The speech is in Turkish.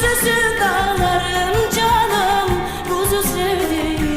Kuzusu dağlarım canım Kuzu sevdiğim.